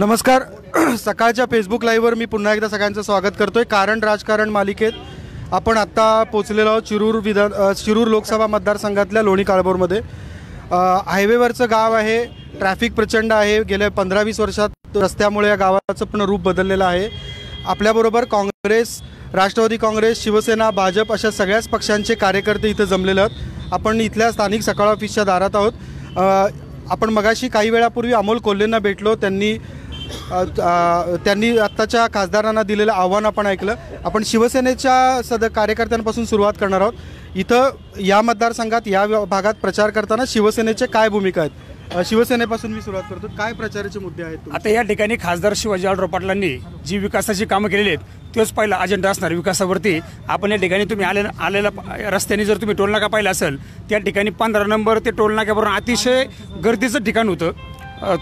नमस्कार. सकाळच्या फेसबुक लाईव्हवर मी पुन्हा एकदा सगळ्यांचं स्वागत करतोय. कारण राजकारण मालिकेत आपण आत्ता पोचलेलो आहोत शिरूर विधान शिरूर लोकसभा मतदारसंघातल्या लोणी काळभोरमध्ये. हायवेवरचं गाव आहे ट्रॅफिक प्रचंड आहे. गेल्या पंधरा वीस वर्षात रस्त्यामुळे या गावाचं पण रूप बदललेलं आहे. आपल्याबरोबर काँग्रेस राष्ट्रवादी काँग्रेस शिवसेना भाजप अशा सगळ्याच पक्षांचे कार्यकर्ते इथं जमलेले आहेत. आपण इथल्या स्थानिक सकाळ ऑफिसच्या दारात आहोत. आपण मगाशी काही वेळापूर्वी अमोल कोल्हेंना भेटलो. त्यांनी त्यांनी आत्ताच्या खासदारांना दिलेलं आव्हान आपण ऐकलं. आपण शिवसेनेच्या सद कार्यकर्त्यांपासून सुरुवात करणार आहोत. इथं या मतदारसंघात या भागात प्रचार करताना शिवसेनेचे काय भूमिका आहेत? शिवसेनेपासून मी सुरुवात करतो. काय प्रचाराचे मुद्दे आहेत आता या ठिकाणी खासदार शिवाजी आढराव पाटलांनी जी विकासाची कामं केलेली आहेत तोच पहिला अजेंडा असणार विकासावरती. आपण या ठिकाणी तुम्ही आले आलेल्या रस्त्याने जर तुम्ही टोलनाका पाहिला असेल त्या ठिकाणी पंधरा नंबर ते टोलनाक्यावरून अतिशय गर्दीचं ठिकाण होतं.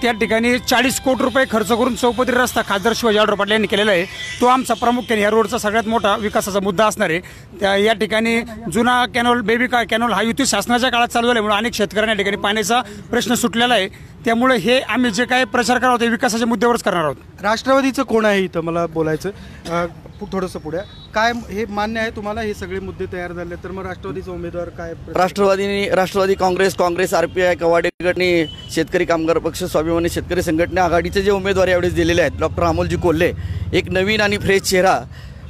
त्या ठिकाणी चाळीस कोटी रुपये खर्च करून चौपदरी रस्ता खासदार शिवाजी आढराव पाटील यांनी केलेला आहे. तो आमचा प्रामुख्याने या रोडचा सगळ्यात मोठा विकासाचा मुद्दा असणार आहे. त्या या ठिकाणी जुना कॅनॉल बेबी का कॅनॉल हा युती शासनाच्या काळात चालू झाल्यामुळे अनेक शेतकऱ्यांना या ठिकाणी पाण्याचा प्रश्न सुटलेला आहे. त्यामुळे हे आम्ही जे काही प्रचार करणार आहोत ते विकासाच्या मुद्द्यावरच करणार आहोत. राष्ट्रवादीचं कोण आहे इथं? मला बोलायचं अ, पु- थोडंसं पुढे. काय हे मान्य आहे तुम्हाला? हे सगळे मुद्दे तयार झाले तर मग राष्ट्रवादीचा उमेदवार काय राष्ट्रवादीने Rashtrawadi Congress Congress R P I Kawade गटनी Shetkari Kamgar पक्ष स्वाभिमानी शेतकरी संघटना आघाडीचे जे उमेदवार यावेळेस दिलेले आहेत डॉक्टर अमोलजी कोल्हे एक नवीन आणि फ्रेश चेहरा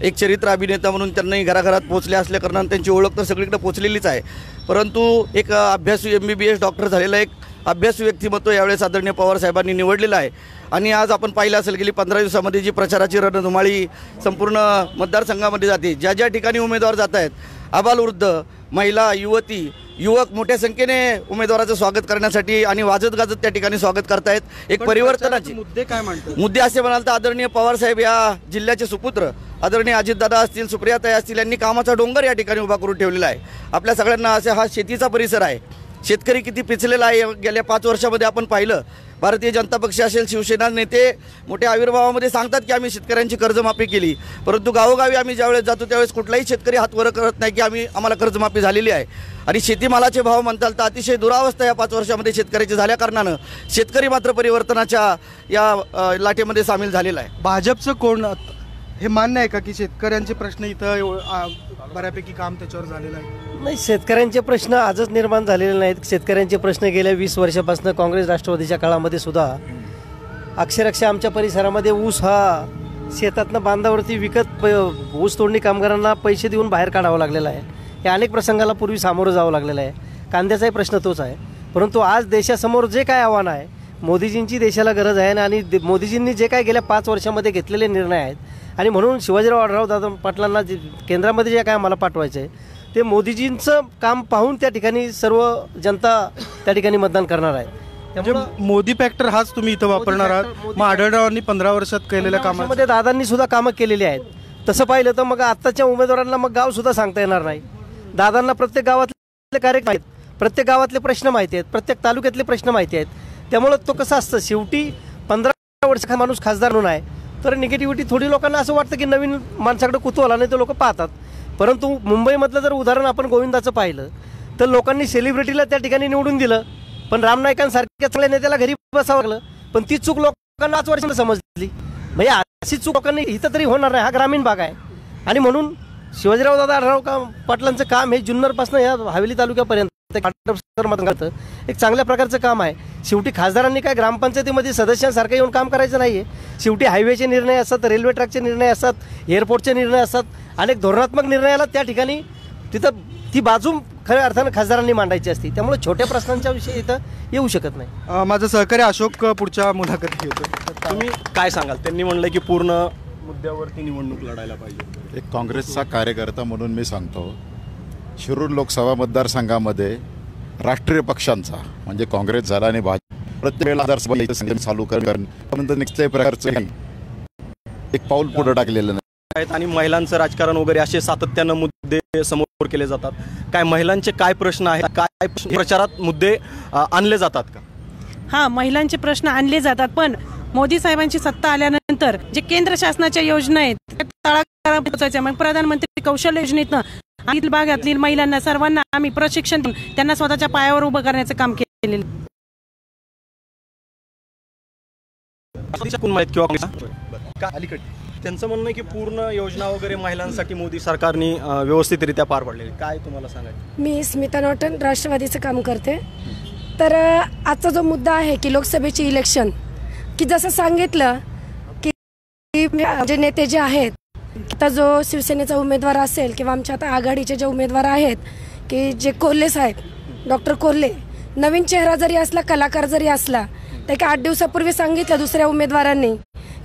एक चरित्र अभिनेता म्हणून त्यांनाही घराघरात पोहोचले असल्या कारणाने त्यांची ओळख तर सगळीकडे पोहोचलेलीच आहे. परंतु एक अभ्यासू M B B S doctor झालेला एक अभ्यासू व्यक्तिमत्व यावेळेस आदरणीय पवार साहेबांनी निवडलेलं आहे. आणि आज आपण पाहिलं असेल गेली पंधरा दिवसामध्ये जी प्रचाराची रणधुमाळी संपूर्ण मतदारसंघामध्ये जाते ज्या ज्या ठिकाणी उमेदवार जात आहेत आबालवृद्ध महिला युवती युवक मोठ्या संख्येने उमेदवाराचं स्वागत करण्यासाठी आणि वाजत गाजत त्या ठिकाणी स्वागत करतायत. एक परिवर्तनाची मुद्दे काय म्हणतात मुद्दे असे म्हणाल तर आदरणीय पवार साहेब या जिल्ह्याचे सुपुत्र आदरणीय अजितदादा असतील सुप्रियाताई असतील यांनी कामाचा डोंगर या ठिकाणी उभा करून ठेवलेला आहे. आपल्या सगळ्यांना असे हा शेतीचा परिसर आहे. शेतकरी किती पिचलेला आहे? गेल्या पाच वर्षामध्ये आपण पाहिलं. भारतीय जनता पक्ष असेल शिवसेना नेते मोठ्या आविर्भावामध्ये सांगतात की आम्ही शेतकऱ्यांची कर्जमाफी केली. परंतु गावोगावी आम्ही ज्यावेळेस जातो त्यावेळेस कुठलाही शेतकरी हात वर करत नाही की आम्ही आम्हाला कर्जमाफी झालेली आहे. आणि शेतीमालाचे भाव म्हणताल तर अतिशय दुरावस्था या पाच वर्षामध्ये शेतकऱ्याची झाल्या कारणानं शेतकरी मात्र परिवर्तनाच्या या लाटेमध्ये सामील झालेला आहे. भाजपचं कोण हे मान्य आहे का की शेतकऱ्यांचे प्रश्न इथं एव- आ, बऱ्यापैकी काम त्याच्यावर झालेलं आहे? नाही शेतकऱ्यांचे प्रश्न आजच निर्माण झालेले नाहीत. शेतकऱ्यांचे प्रश्न गेल्या वीस वर्षापासून काँग्रेस राष्ट्रवादीच्या काळामध्ये सुद्धा. अक्षरशः आमच्या परिसरामध्ये ऊस हा शेतातनं बांधावरती विकत प- ऊस तोडणी कामगारांना पैसे देऊन बाहेर काढावं लागलेलं आहे. या अनेक प्रसंगाला पूर्वी सामोरं जावं लागलेलं आहे. कांद्याचाही प्रश्न तोच आहे. परंतु आज देशासमोर जे काय आव्हान आहे मोदीजींची देशाला गरज आहे आणि दे- मोदीजींनी जे काय गेल्या पाच वर्षामध्ये घेतलेले निर्णय आहेत आणि म्हणून शिवाजीराव आढराव दादा पाटलांना जे केंद्रामध्ये जे काय आम्हाला पाठवायचं आहे ते मोदीजींचं काम पाहून त्या ठिकाणी सर्व जनता त्या ठिकाणी मतदान करणार आहे. म्हणजे त्यामुळं मोदी फॅक्टर हाच तुम्ही इथं वापरणार आहात. मग आढळरावांनी पंधरा वर्षात केलेल्या कामात मध्ये दादांनी सुद्धा कामं केलेली आहेत. तसं पाहिलं तर मग आत्ताच्या उमेदवारांना मग गाव सुद्धा सांगता येणार नाही. दादांना प्रत्येक गावातले कार्यक्रम आहेत. प्रत्येक गावातले प्रश्न माहिती आहेत. प्रत्येक तालुक्यातले प्रश्न माहिती आहेत. त्यामुळं तो कसं असतं? शेवटी पंधरा वर्ष माणूस खासदार म्हणून आहे. तर निगेटिव्हिटी थोडी लोकांना असं वाटतं की नवीन माणसाकडे कुतूहल नाही ते लोक पाहतात. परंतु मुंबईमधलं जर उदाहरण आपण गोविंदाचं पाहिलं तर लोकांनी सेलिब्रिटीला त्या ठिकाणी निवडून दिलं. पण रामनायकांसारख्या चांगल्या नेत्याला घरी बसावं लागलं. पण ती चूक लोकांना आज वर्षांना समजली. म्हणजे अशी चूक लोकांनी इथं तरी होणार नाही हा ग्रामीण भाग आहे. आणि म्हणून शिवाजीराव दादा आढळराव का पाटलांचं काम हे जुन्नरपासून या हवेली तालुक्यापर्यंत एक चांगल्या प्रकारचं काम आहे. शेवटी खासदारांनी काय ग्रामपंचायतीमध्ये सदस्यांसारखं येऊन काम करायचं नाहीये. शेवटी हायवेचे निर्णय असतात रेल्वे ट्रॅकचे निर्णय असतात एअरपोर्टचे निर्णय असतात. अनेक धोरणात्मक निर्णयाला त्या ठिकाणी. तिथं ती बाजू खऱ्या अर्थानं खासदारांनी मांडायची असते. त्यामुळे छोट्या प्रश्नांच्या विषयी इथं येऊ शकत नाही. माझं सहकारी अशोक पुढच्या मुलाखती घेतो तुम्ही काय सांगाल? त्यांनी म्हणलं की पूर्ण मुद्द्यावरती निवडणूक लढायला पाहिजे. एक काँग्रेसचा कार्यकर्ता म्हणून मी सांगतो शिरूर लोकसभा मतदारसंघामध्ये राष्ट्रीय पक्षांचा म्हणजे काँग्रेस झाला आणि भाजप प्रत्येक वेळेला संघटन चालू परंतु निश्चय प्रकारचं एक पाऊल पुढे टाकलेलं नाही. आहेत आणि महिलांचं राजकारण वगैरे असे सातत्यानं मुद्दे समोर केले जातात. काय महिलांचे काय प्रश्न आहेत काय प्रचारात मुद्दे आणले जातात का? हा महिलांचे प्रश्न आणले जातात पण मोदी साहेबांची सत्ता आल्यानंतर जे केंद्र शासनाच्या योजना आहेत त्या पोहोचायच्या. मग प्रधानमंत्री कौशल्य योजनेतनं आणि भागातील महिलांना सर्वांना आम्ही प्रशिक्षण देऊन त्यांना स्वतःच्या पायावर उभं करण्याचं काम केलेलं किंवा अलीकडे? त्यांचं म्हणणं आहे की पूर्ण योजना वगैरे महिलांसाठी मोदी सरकारने व्यवस्थितरित्या पार पाडलेली. काय तुम्हाला सांगायचं? मी स्मिता नॉटन राष्ट्रवादीचं काम करते. तर आजचा जो मुद्दा आहे की लोकसभेची इलेक्शन की जसं सांगितलं की की जे नेते जे आहेत आता जो शिवसेनेचा उमेदवार असेल किंवा आमच्या आता आघाडीचे जे उमेदवार आहेत की जे कोल्हे साहेब डॉक्टर कोल्हे नवीन चेहरा जरी असला कलाकार जरी असला तर की आठ दिवसापूर्वी सांगितलं दुसऱ्या उमेदवारांनी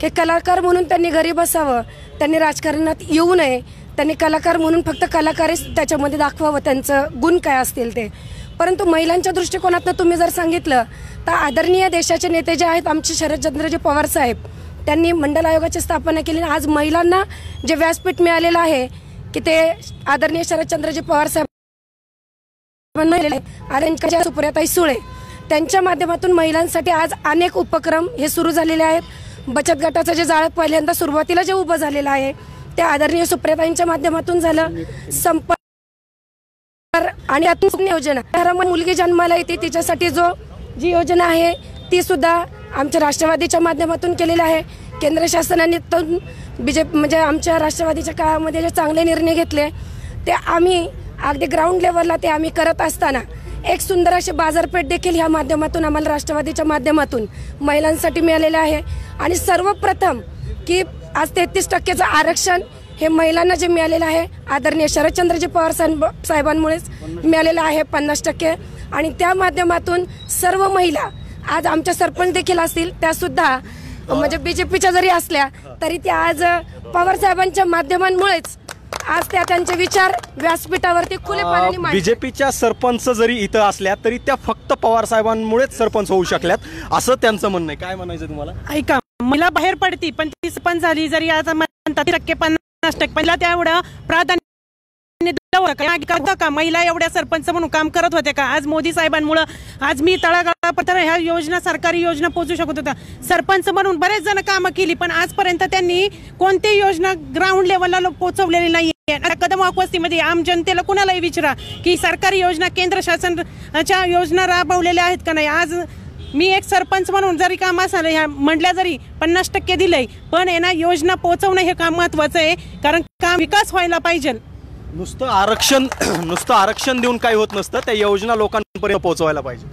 की कलाकार म्हणून त्यांनी घरी बसावं त्यांनी राजकारणात येऊ नये त्यांनी कलाकार म्हणून फक्त कलाकारच त्याच्यामध्ये दाखवावं त्यांचं गुण काय असतील ते. परंतु महिलांच्या दृष्टिकोनातनं तुम्ही जर सांगितलं तर आदरणीय देशाचे नेते जे आहेत आमचे शरदचंद्रजी पवार साहेब त्यांनी मंडल आयोगाची स्थापना केली आणि आज महिलांना जे व्यासपीठ मिळालेलं आहे की ते आदरणीय शरदचंद्रजी पवार साहेब आर्यनच्या सुप्रियाताई सुळे त्यांच्या माध्यमातून महिलांसाठी आज अनेक उपक्रम हे सुरू झालेले आहेत. बचत गटाचं जे जाळं पहिल्यांदा सुरुवातीला जे उभं झालेलं आहे ते आदरणीय सुप्रियाताईंच्या माध्यमातून झालं. संपर्क आणि यातून योजना. मुलगी जन्माला येते तिच्यासाठी जो जी योजना आहे ती सुद्धा आमच्या राष्ट्रवादीच्या माध्यमातून केलेलं आहे. केंद्र शासनाने बी जे म्हणजे आमच्या राष्ट्रवादीच्या काळामध्ये जे चांगले निर्णय घेतले ते आम्ही अगदी ग्राउंड लेवलला ते आम्ही करत असताना एक सुंदर अशी बाजारपेठ देखील ह्या माध्यमातून आम्हाला राष्ट्रवादीच्या माध्यमातून महिलांसाठी मिळालेलं आहे. आणि सर्वप्रथम की आज तेहतीस टक्केचं आरक्षण हे महिलांना जे मिळालेलं आहे आदरणीय शरदचंद्रजी पवार साहेब साहेबांमुळेच मिळालेलं आहे पन्नास टक्के. आणि त्या माध्यमातून सर्व महिला आज आमच्या सरपंच देखील असतील त्या सुद्धा म्हणजे बीजेपीच्या जरी असल्या तरी त्या आज पवार साहेबांच्या माध्यमांमुळेच आज त्या त्यांचे विचार व्यासपीठावरती खुलेपणाने मांडतात. बीजेपीच्या सरपंच जरी इथं असल्या तरी त्या फक्त पवार साहेबांमुळेच सरपंच होऊ शकल्यात असं त्यांचं म्हणणं आहे काय म्हणायचं तुम्हाला ऐका मला बाहेर पडती पण ती पण झाली जरी आता म्हणतात टक्के पन्नास टक्के पहिला तेवढं प्राधान्य दिलं का? मागे करता का? महिला एवढ्या सरपंच म्हणून काम करत होते का? आज मोदी साहेबांमुळं आज मी तळागाळापर्यंत ह्या योजना सरकारी योजना पोहोचू शकत होत्या. सरपंच म्हणून बरेच जण कामं केली पण आजपर्यंत त्यांनी कोणतीही योजना ग्राउंड लेवलला पोहोचवलेली नाही कदम वस्तीमध्ये आम जनतेला कुणालाही विचारा की सरकारी योजना केंद्र शासनाच्या योजना राबवलेल्या आहेत का नाही? आज मी एक सरपंच म्हणून जरी काम असाल ह्या म्हटल्या जरी पन्नास टक्के दिलंय पण आहे योजना पोहोचवणं हे काम महत्वाचं आहे कारण काम विकास व्हायला पाहिजे. नुसतं आरक्षण नुसतं आरक्षण देऊन काही होत नसतं त्या योजना लोकांपर्यंत पोहोचवायला पाहिजे.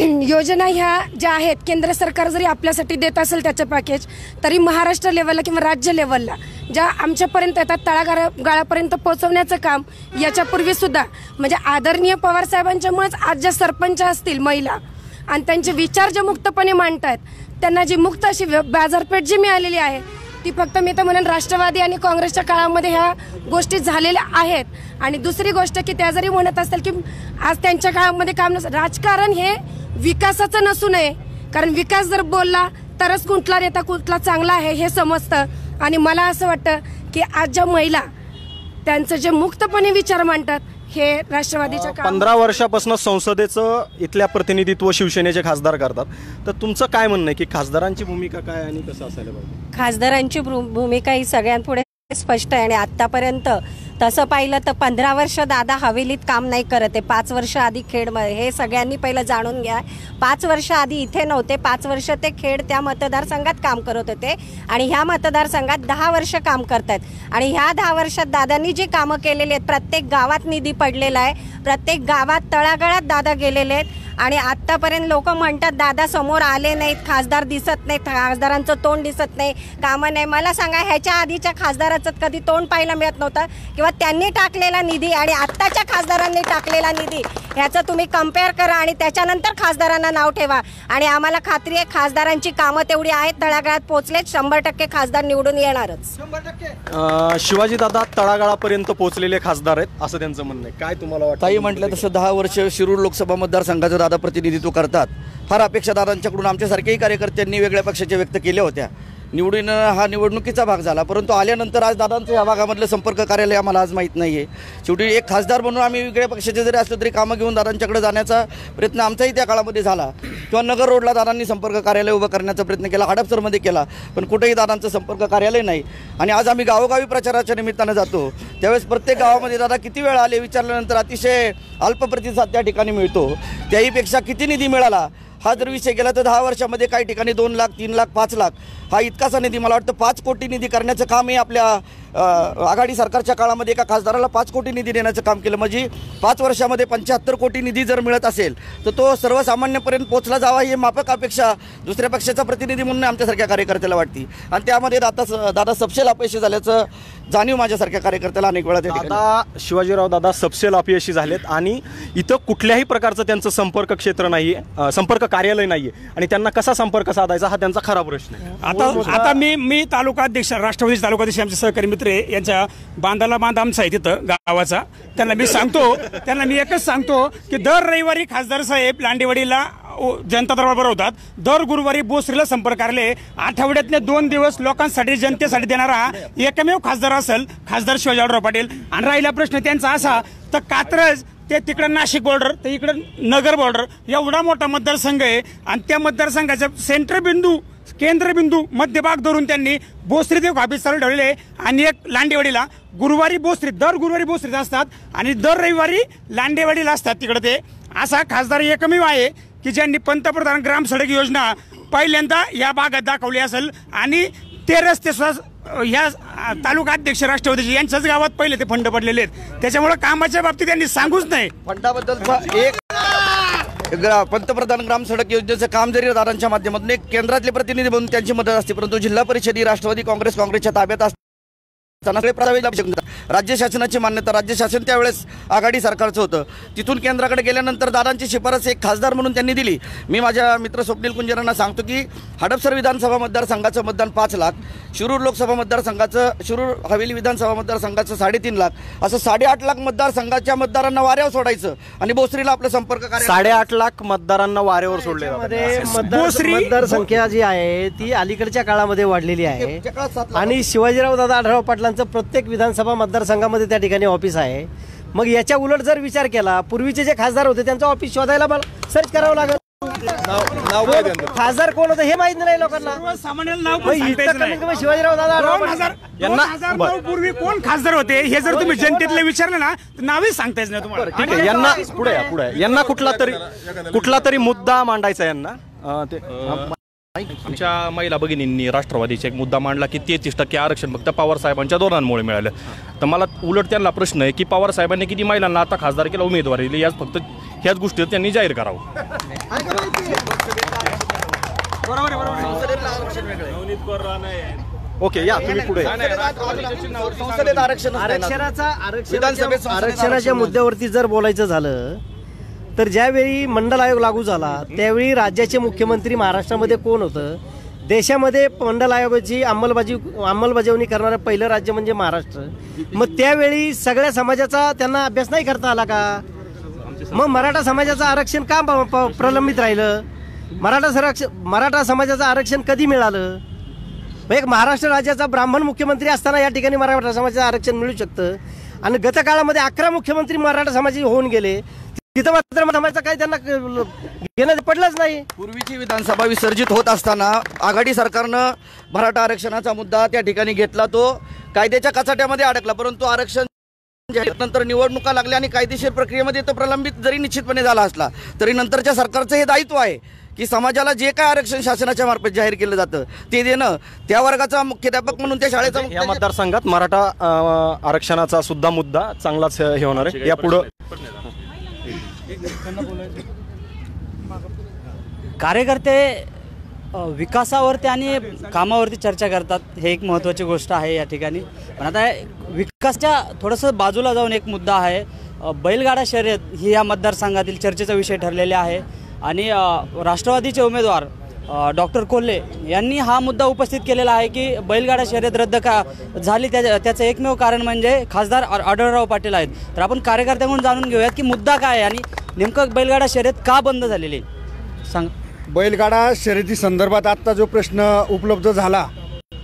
योजना ह्या ज्या आहेत केंद्र सरकार जरी आपल्यासाठी देत असेल त्याचं पॅकेज तरी महाराष्ट्र लेवलला किंवा राज्य लेवलला ज्या आमच्यापर्यंत येतात तळागाळा गाळापर्यंत पोहोचवण्याचं काम याच्यापूर्वी सुद्धा म्हणजे आदरणीय पवार साहेबांच्यामुळेच आज ज्या सरपंच असतील महिला आणि त्यांचे विचार जे मुक्तपणे मांडत आहेत त्यांना जी मुक्त अशी व्य- बाजारपेठ जी मिळालेली आहे ती फक्त मी तर म्हणेन राष्ट्रवादी आणि काँग्रेसच्या काळामध्ये ह्या गोष्टी झालेल्या आहेत. आणि दुसरी गोष्ट की त्या जरी म्हणत असतील की आज त्यांच्या काळामध्ये काम नसतं. राजकारण हे विकासाचं नसू नये. कारण विकास जर बोलला तरच कुठला नेता कुठला चांगला आहे हे समजतं. आणि मला असं वाटतं की आज ज्या महिला त्यांचं जे मुक्तपणे विचार मांडतात हे राष्ट्रवादीच्या पंधरा वर्षापासून संसदेचं इथल्या प्रतिनिधित्व शिवसेनेचे खासदार करतात. तर तुमचं काय म्हणणं आहे की खासदारांची भूमिका काय आणि कसं असायला पाहिजे? खासदारांची भूमिका ही सगळ्यांपुढे स्पष्ट आहे आणि आतापर्यंत तसं पाहिलं तर पंधरा वर्ष दादा हवेलीत काम नाही करत आहे. पाच वर्ष आधी खेडमध्ये हे सगळ्यांनी पहिलं जाणून घ्या. पाच वर्ष आधी इथे नव्हते. पाच वर्ष ते खेड त्या मतदारसंघात काम करत होते. आणि ह्या मतदारसंघात दहा वर्ष काम करतात आणि ह्या दहा वर्षात दादांनी जी कामं केलेली आहेत प्रत्येक गावात निधी पडलेला आहे. प्रत्येक गावात तळागाळात दादा गेलेले आहेत. आणि आतापर्यंत लोक म्हणतात दादा समोर आले नाहीत खासदार दिसत नाहीत खासदारांचं तोंड दिसत नाही कामं नाही. मला सांगा ह्याच्या आधीच्या खासदाराचं कधी तोंड पाहायला मिळत नव्हतं? किंवा त्यांनी टाकलेला निधी आणि आत्ताच्या खासदारांनी टाकलेला निधी ह्याचं तुम्ही कंपेअर करा आणि त्याच्यानंतर खासदारांना नाव ठेवा. आणि आम्हाला खात्री आहे खासदारांची कामं तेवढी आहेत तळागाळात पोहोचलेत शंभर टक्के खासदार निवडून येणारच. शिवाजी दादा तळागाळापर्यंत पोहोचलेले खासदार आहेत असं त्यांचं म्हणणं आहे. काय तुम्हाला वाटतं? ताई म्हटलं तसं दहा वर्ष शिरूर लोकसभा मतदारसंघाचं दादा प्रतिनिधित्व करतात. फार अपेक्षा दादांच्याकडून आमच्यासारख्याही कार्यकर्त्यांनी वेगळ्या पक्षाच्या व्यक्त केल्या होत्या निवडून हा निवडणुकीचा भाग झाला. परंतु आल्यानंतर आज दादांचं या भागामधलं संपर्क कार्यालय आम्हाला आज माहीत नाही आहे शेवटी एक खासदार म्हणून आम्ही वेगळ्या पक्षाचे जरी असलो तरी कामं घेऊन दादांच्याकडे जाण्याचा प्रयत्न आमचाही त्या काळामध्ये झाला. किंवा नगर रोडला दादांनी संपर्क कार्यालय उभं करण्याचा प्रयत्न केला हडपसरमध्ये केला पण कुठेही दादांचं संपर्क कार्यालय नाही. आणि आज आम्ही गावोगावी प्रचाराच्या निमित्तानं जातो. त्यावेळेस प्रत्येक गावामध्ये दादा किती वेळ आले विचारल्यानंतर अतिशय अल्प प्रतिसाद त्या ठिकाणी मिळतो. त्याहीपेक्षा किती निधी मिळाला हा जर विषय गेला तर दहा वर्षामध्ये काही ठिकाणी दोन लाख तीन लाख पाच लाख हा इतकासा निधी मला वाटतं पाच कोटी निधी करण्याचं काम हे आपल्या आघाडी सरकारच्या काळामध्ये एका खासदाराला पाच कोटी निधी देण्याचं काम केलं. म्हणजे पाच वर्षामध्ये पंच्याहत्तर कोटी निधी जर मिळत असेल तर तो सर्वसामान्यपर्यंत पोहोचला जावा ही माफक अपेक्षा दुसऱ्या पक्षाचा प्रतिनिधी म्हणून आमच्यासारख्या कार्यकर्त्याला वाटते. आणि त्यामध्ये दादा दादा सपशेल अपयशी झाल्याचं जाणीव माझ्यासारख्या कार्यकर्त्याला अनेक वेळा दादा शिवाजीराव दादा सपशेल अपयशी झालेत आणि इथं कुठल्याही प्रकारचं त्यांचं संपर्क क्षेत्र नाही आहे संपर्क कार्यालय नाही आहे आणि त्यांना कसा संपर्क साधायचा हा त्यांचा खरा प्रश्न आहे. आता आता मी मी तालुका अध्यक्ष राष्ट्रवादी तालुका अध्यक्ष आमचे सहकारी मित्र आहे. यांच्या बांधाला बांध आमचा आहे तिथं गावाचा. त्यांना मी सांगतो त्यांना मी एकच सांगतो की दर रविवारी खासदार साहेब लांडेवाडीला जनता दरबार भरवतात दर गुरुवारी बोसरीला संपर्क कार्यालय आठवड्यातले दोन दिवस लोकांसाठी जनतेसाठी देणारा एकमेव खासदार असेल खासदार शिवाजीराव पाटील. आणि राहिला प्रश्न त्यांचा असा तर कात्रज ते तिकडं नाशिक बॉर्डर ते इकडं नगर बॉर्डर एवढा मोठा मतदारसंघ आहे. आणि त्या मतदारसंघाचा सेंटर बिंदू केंद्रबिंदू मध्यभाग धरून त्यांनी बोसरी देव ऑफिस चालू ठेवलेले आहे आणि एक लांडेवाडीला गुरुवारी बोसरी दर गुरुवारी भोसरीत असतात आणि दर रविवारी लांडेवाडीला असतात तिकडे ते. असा खासदार एकमेव आहे की ज्यांनी पंतप्रधान ग्राम सडक योजना पहिल्यांदा या भागात दाखवली असेल आणि ते रस्ते सुद्धा ह्या तालुका अध्यक्ष राष्ट्रवादीचे यांच्याच गावात पहिले ते फंड पडलेले आहेत. त्याच्यामुळे कामाच्या बाबतीत त्यांनी सांगूच नाही. फंडाबद्दल एक ग्रा- पंतप्रधान ग्राम सडक योजनेचं काम जरी दादांच्या माध्यमातून एक केंद्रातले प्रतिनिधी म्हणून त्यांची मदत असते परंतु जिल्हा परिषद ही राष्ट्रवादी काँग्रेस काँग्रेसच्या ताब्यात असताना राज्य शासनाची मान्यता राज्य शासन त्यावेळेस आघाडी सरकारचं होतं. तिथून केंद्राकडे गेल्यानंतर दादांची शिफारस एक खासदार म्हणून त्यांनी दिली. मी माझ्या मित्र स्वप्नील कुंजरांना सांगतो की हडपसर विधानसभा मतदारसंघाचं मतदान पाच लाख शिरूर लोकसभा मतदारसंघाचं शिरूर हवेली विधानसभा मतदारसंघाचं साडेतीन लाख. असं साडेआठ लाख मतदारसंघाच्या मतदारांना वाऱ्यावर सोडायचं आणि बोसरीला आपलं संपर्क कार्य साडेआठ लाख मतदारांना वारेवर सोडले मतदारसंख्या जी आहे ती अलीकडच्या काळामध्ये वाढलेली आहे. आणि शिवाजीराव दादा आढळराव पाटलांचं प्रत्येक विधानसभा मतदारसंघामध्ये त्या ठिकाणी ऑफिस आहे. मग याच्या उलट जर विचार केला पूर्वीचे जे खासदार होते त्यांचं ऑफिस शोधायला मला सर्च करावं लागेल. खासदार कोण होतं हे माहीत नाही लोकांना. नाव पण इथं कमीत. कमी शिवाजीराव दादा दोन हजार दोन हजार नऊ पूर्वी कोण खासदार होते हे जर तुम्ही जनतेतले विचारलं ना तर नावच सांगता येत नाही तुम्हाला. ठीक आहे. यांना पुढे या, पुढे या. यांना कुठला तरी कुठला तरी मुद्दा मांडायचा यांना. अं, ते आमच्या महिला भगिनींनी राष्ट्रवादीचा एक मुद्दा मांडला की तेहतीस टक्के आरक्षण फक्त पवार साहेबांच्या धोरणांमुळे मिळालं. तर मला उलट त्यांना प्रश्न आहे की पवार साहेबांनी किती महिलांना आता खासदार केला उमेदवारी दिली याच फक्त ह्याच गोष्टी त्यांनी जाहीर करावं. ओके या तुम्ही पुढे. संसदेत आरक्षण आरक्षणाचा आरक्षणाच्या आरक्षणाच्या आरक्षण मुद्द्यावरती जर बोलायचं झालं तर ज्यावेळी मंडल आयोग लागू झाला त्यावेळी राज्याचे मुख्यमंत्री महाराष्ट्रामध्ये कोण होतं? देशामध्ये मंडल आयोगाची अंमलबाजी अंमलबजावणी करणारं पहिलं राज्य म्हणजे महाराष्ट्र. मग त्यावेळी सगळ्या समाजाचा त्यांना अभ्यास नाही करता आला का? मग मराठा समाजाचं आरक्षण का प्रलंबित राहिलं? मराठा सरक्षण मराठा समाजाचं आरक्षण कधी मिळालं? एक महाराष्ट्र राज्याचा ब्राह्मण मुख्यमंत्री असताना या ठिकाणी मराठा समाजाचं आरक्षण मिळू शकतं. आणि गतकाळामध्ये अकरा मुख्यमंत्री मराठा समाजाचे होऊन गेले. तिथं मात्र समाजाचा काही त्यांना घेणं पडलंच नाही. पूर्वीची विधानसभा विसर्जित होत असताना आघाडी सरकारनं मराठा आरक्षणाचा मुद्दा त्या ठिकाणी घेतला. तो कायद्याच्या कचाट्यामध्ये अडकला. परंतु आरक्षण नंतर निवडणुका लागल्या आणि कायदेशीर प्रक्रियेमध्ये तो प्रलंबित जरी निश्चितपणे झाला असला तरी नंतरच्या सरकारचं हे दायित्व आहे. की समाजाला जे काय आरक्षण शासनाच्या मार्फत जाहीर केलं जातं ते देणं त्या वर्गाचा मुख्याध्यापक म्हणून त्या शाळेचा या मतदारसंघात मराठा अं, आरक्षणाचा सुद्धा मुद्दा चांगलाच हे होणार आहे. या पुढं कार्यकर्ते अ, विकासावरती आणि कामावरती चर्चा करतात. हे एक महत्त्वाची गोष्ट आहे या ठिकाणी. पण आता विकासच्या थोडंसं बाजूला जाऊन एक मुद्दा आहे. अ, बैलगाडा शर्यत ही या मतदारसंघातील चर्चेचा विषय ठरलेला आहे. आणि राष्ट्रवादीचे उमेदवार डॉक्टर कोल्हे यांनी हा मुद्दा उपस्थित केलेला आहे की बैलगाडा शर्यत रद्द का झाली त्या त्याचं एकमेव कारण म्हणजे खासदार आढळराव पाटील आहेत. तर आपण कार्यकर्त्यांकडून जाणून घेऊयात की मुद्दा काय आहे आणि नेमकं बैलगाडा शर्यत का बंद झालेली आहे? सांग. बैलगाडा शर्यती संदर्भात आत्ता जो प्रश्न उपलब्ध झाला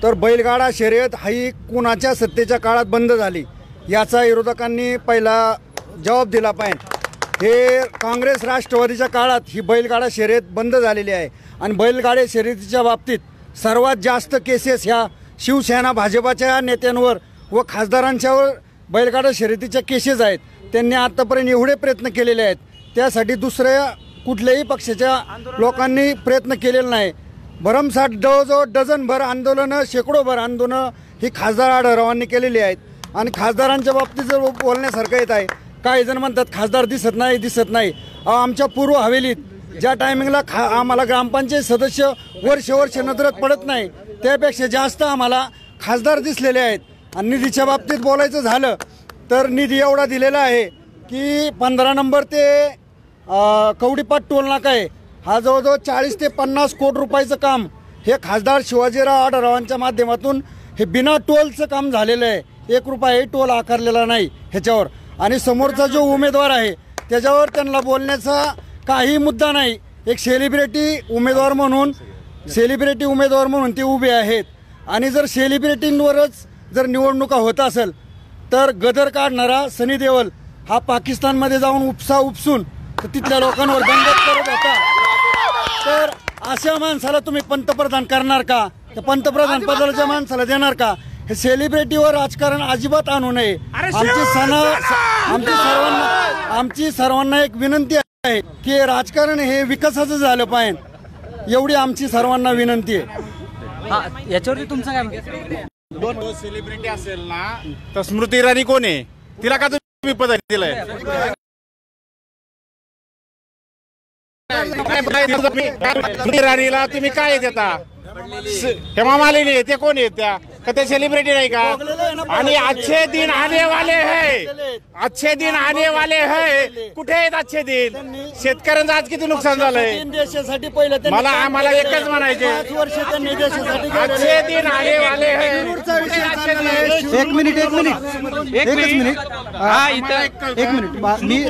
तर बैलगाडा शर्यत ही कुणाच्या सत्तेच्या काळात बंद झाली याचा विरोधकांनी पहिला जबाब दिला पाहिजे. हे काँग्रेस राष्ट्रवादीच्या काळात ही बैलगाडा शर्यत बंद झालेली आहे. आणि बैलगाड्या शर्यतीच्या बाबतीत सर्वात जास्त केसेस ह्या शिवसेना भाजपाच्या नेत्यांवर व खासदारांच्यावर बैलगाडा शर्यतीच्या केसेस आहेत. त्यांनी आत्तापर्यंत एवढे प्रयत्न केलेले आहेत. त्यासाठी दुसऱ्या कुठल्याही पक्षाच्या लोकांनी प्रयत्न केलेला नाही. भरमसाठ जवळजवळ डझनभर आंदोलनं शेकडोभर आंदोलनं ही खासदार आढळरावांनी केलेली आहेत. आणि खासदारांच्या बाबतीत जर बोलण्यासारखं येत आहे काही जण म्हणतात खासदार दिसत नाही दिसत नाही. आमच्या पूर्व हवेलीत ज्या टायमिंगला खा आम्हाला ग्रामपंचायत सदस्य वर्ष वर्ष नजरत पडत नाही त्यापेक्षा जास्त आम्हाला खासदार दिसलेले आहेत. आणि निधीच्या बाबतीत बोलायचं झालं तर निधी एवढा दिलेला आहे की पंधरा नंबर ते कवडीपाट टोल नाका आहे. हा जवळजवळ चाळीस ते पन्नास कोटी रुपयाचं काम हे खासदार शिवाजीराव आढळरावांच्या माध्यमातून हे बिना टोलचं काम झालेलं आहे. एक रुपयाही टोल आकारलेला नाही ह्याच्यावर. आणि समोरचा जो उमेदवार आहे त्याच्यावर त्यांना बोलण्याचा काही मुद्दा नाही. एक सेलिब्रिटी उमेदवार म्हणून सेलिब्रिटी उमेदवार म्हणून ते उभे आहेत. आणि जर सेलिब्रिटींवरच जर निवडणुका होत असेल तर गदर काढणारा सनी देवल हा पाकिस्तानमध्ये जाऊन उपसा उपसून तर तिथल्या लोकांवर दंगत करत होता. तर अशा माणसाला तुम्ही पंतप्रधान करणार का? त्या पंतप्रधान पदाच्या माणसाला देणार का? हे सेलिब्रिटीवर राजकारण अजिबात आणू नये. आमची सण आमची सर्वांना आमची सर्वांना एक विनंती आहे की राजकारण हे विकासाचं झालं पाहिजे. एवढी आमची सर्वांना विनंती आहे. हा याच्यावरती तुमचं काय मत? दोन सेलिब्रिटी असेल ना तर स्मृती इराणी कोण आहे? तिला का तुम्ही पद दिलंय? स्मृती इराणीला तुम्ही काय देता? हेमा मालिनी ते कोण आहेत त्या? का ते सेलिब्रिटी नाही का? आणि अच्छे दिन आने वाले है अच्छे दिन आने वाले है कुठे आहेत अच्छे दिन? शेतकऱ्यांचं आज किती नुकसान झालंय? देशासाठी पहिलं मला आम्हाला एकच. म्हणायचे अच्छे. दिन आने वाले है. एक मिनिट एक मिनिट एकच मिनिट. हा इथं एक मिनिट. मी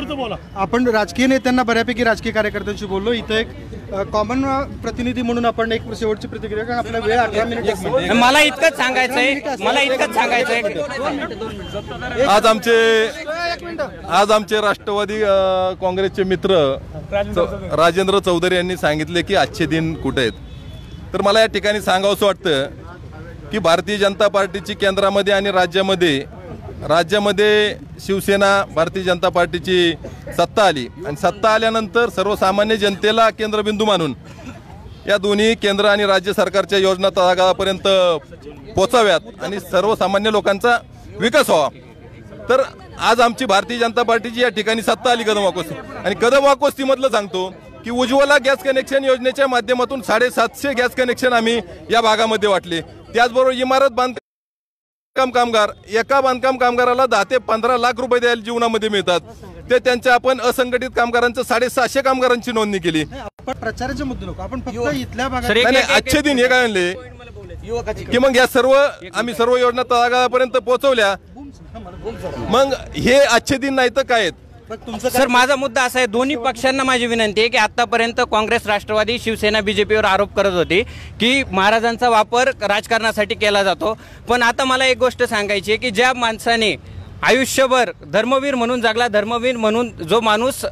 आपण राजकीय नेत्यांना बऱ्यापैकी राजकीय कार्यकर्त्यांशी बोललो. इथं एक कॉमन प्रतिनिधी म्हणून आपण एक शेवटची प्रतिक्रिया कारण आपला वेळ अकरा मिनिट मला इतकंच सांगायचंय? मला इतकंच सांगायचंय. आज आमचे आज आमचे राष्ट्रवादी काँग्रेसचे मित्र राजेंद्र चौधरी. यांनी सांगितले की आजचे दिन कुठे आहेत? तर मला या ठिकाणी सांगावंसं वाटतं की भारतीय जनता पार्टीची केंद्रामध्ये आणि राज्यामध्ये राज्यामध्ये शिवसेना भारतीय जनता पार्टीची सत्ता आली. आणि सत्ता आल्यानंतर सर्वसामान्य जनतेला केंद्रबिंदू मानून या दोन्ही केंद्र आणि राज्य सरकारच्या योजना तळागाळापर्यंत पोचाव्यात आणि सर्वसामान्य लोकांचा विकास व्हावा. तर आज आमची भारतीय जनता पार्टीची या ठिकाणी सत्ता आली कदम वाकोस्ती. आणि कदम वाकोस्तीमधलं सांगतो की उज्ज्वला गॅस कनेक्शन योजनेच्या माध्यमातून साडेसातशे गॅस कनेक्शन आम्ही या भागामध्ये वाटले. त्याचबरोबर इमारत बांधकाम कामगार एका बांधकाम कामगाराला दहा ते पंधरा लाख रुपये द्यायला जीवनामध्ये मिळतात. ते त्यांच्या आपण असंघटित कामगारांचं साडेसहाशे कामगारांची नोंदणी केली. आपण प्रचाराचे मुद्दे नको आपण फक्त इथल्या भागात नाही, नाही, आजचे दिन हे काय आणले की मग या सर्व आम्ही सर्व योजना तळागाळापर्यंत पोहोचवल्या. मग हे आजचे दिन नाही तर काय सर माझा मुद्दा असा आहे दोन्ही पक्षांना माझी विनंती आहे की आतापर्यंत काँग्रेस राष्ट्रवादी शिवसेना बीजेपीवर आरोप करत होती की महाराजांचा वापर राजकारणासाठी केला जातो. पण आता मला एक गोष्ट सांगायची आहे की ज्या माणसाने आयुष्यभर धर्मवीर म्हणून जगला धर्मवीर म्हणून जो माणूस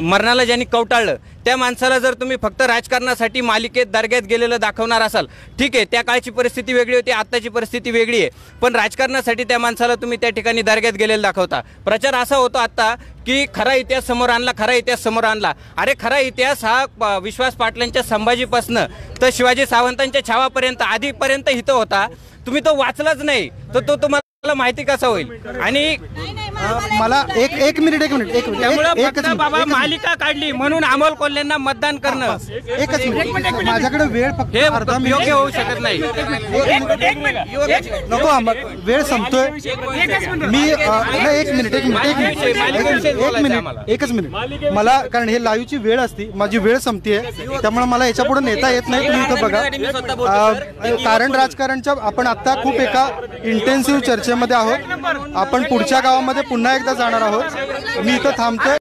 मरणाला ज्यांनी कवटाळलं त्या माणसाला जर तुम्ही फक्त राजकारणासाठी मालिकेत दर्ग्यात गेलेलं दाखवणार असाल ठीक आहे त्या काळची परिस्थिती वेगळी होती आत्ताची परिस्थिती वेगळी आहे पण राजकारणासाठी त्या माणसाला तुम्ही त्या ठिकाणी दर्ग्यात गेलेलं दाखवता. प्रचार असा होतो आत्ता की खरा इतिहास समोर आणला खरा इतिहास समोर आणला. अरे खरा इतिहास हा प- विश्वास पाटलांच्या संभाजीपासनं तर शिवाजी सावंतांच्या छावापर्यंत आधीपर्यंत हित होता. तुम्ही तो वाचलाच नाही तर तो तुम्हाला माहिती कसं होईल? आणि मला एक एक मिनिट एक मिनिट एक मिनिट एक- एकच बाबा मिनिट. मालिका काढली म्हणून अमोल कोल्हेंना मतदान करणं. एकच मिनिट माझ्याकडे वेळ फक्त हे अर्धा मिनिट. योग्य होऊ शकत नाही. नको आंबा वेळ संपतोय. मी अ, नाही, एक मिनिट एक मिनिट एक मिनिट. एक मिनिट एक मिनिट. एकच मिनिट मला कारण हे लाईव्हची वेळ असती माझी वेळ संपतीये. त्यामुळे मला याच्यापुढे नेता येत नाही तुम्ही इथं बघा. अ, कारण राजकारणच्या आपण आता खूप एका इंटेन्सिव्ह चर्चेमध्ये आहोत. आपण पुढच्या गावामध्ये पुन्हा एकदा जाणार आहोत. मी इथं थांबतोय.